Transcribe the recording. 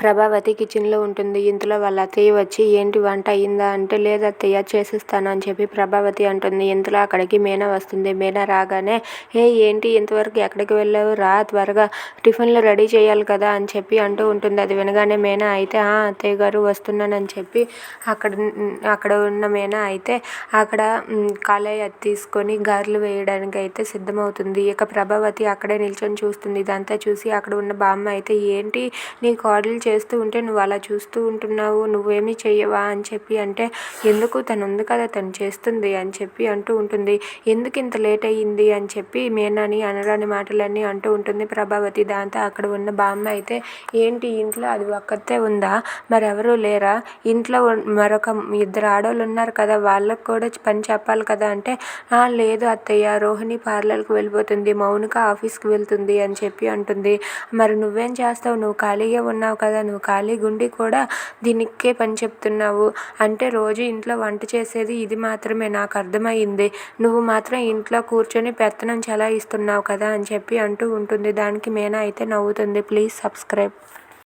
ప్రభావతి కిచెన్లో ఉంటుంది. ఇంతలో వాళ్ళ అత్తయ్య వచ్చి ఏంటి వంట అయిందా అంటే లేదు అత్తయ్య చేసేస్తాను అని చెప్పి ప్రభావతి అంటుంది. ఇంతలో అక్కడికి మీనా వస్తుంది. మీనా రాగానే ఏ ఏంటి? ఇంతవరకు ఎక్కడికి వెళ్ళావు? రా త్వరగా టిఫిన్లు రెడీ చేయాలి కదా అని చెప్పి అంటూ ఉంటుంది. అది వినగానే మీనా అయితే ఆ అత్తయ్య గారు వస్తున్నానని చెప్పి అక్కడ అక్కడ ఉన్న మీనా అయితే అక్కడ కాలేయ తీసుకొని గారెలు వేయడానికి అయితే సిద్ధమవుతుంది. ఇక ప్రభావతి అక్కడే నిల్చొని చూస్తుంది. ఇదంతా చూసి అక్కడ ఉన్న బామ్మ అయితే ఏంటి? నీ కోడలు చేస్తూ ఉంటే నువ్వు అలా చూస్తూ ఉంటున్నావు నువ్వేమీ చెయ్యవా అని చెప్పి అంటే ఎందుకు తను ఉంది కదా తను చేస్తుంది అని చెప్పి అంటూ ఉంటుంది. ఎందుకు ఇంత లేట్ అయ్యింది అని చెప్పి మేనాని అనరాని మాటలన్నీ అంటూ ఉంటుంది. ప్రభావతి దాంతో అక్కడ ఉన్న బామ్మ అయితే ఏంటి ఇంట్లో అది ఒక్కతే ఉందా? మరెవరూ లేరా? ఇంట్లో మరొక ఇద్దరు ఆడవాళ్ళు ఉన్నారు కదా వాళ్ళకు కూడా పని చెప్పాలి కదా అంటే లేదు అత్తయ్య రోహిణి పార్లర్కి వెళ్ళిపోతుంది మౌనిక ఆఫీస్కి వెళ్తుంది అని చెప్పి అంటుంది. మరి నువ్వేం చేస్తావు? నువ్వు ఖాళీగా ఉన్నావు కదా నువ్వు ఖాళీ గుండి కూడా దీనికే పని చెప్తున్నావు. అంటే రోజు ఇంట్లో వంట చేసేది ఇది మాత్రమే నాకు అర్థమైంది. నువ్వు మాత్రం ఇంట్లో కూర్చొని పెత్తనం చలాయిస్తున్నావు కదా అని చెప్పి అంటూ ఉంటుంది. దానికి మేనా అయితే నవ్వుతుంది. Please subscribe.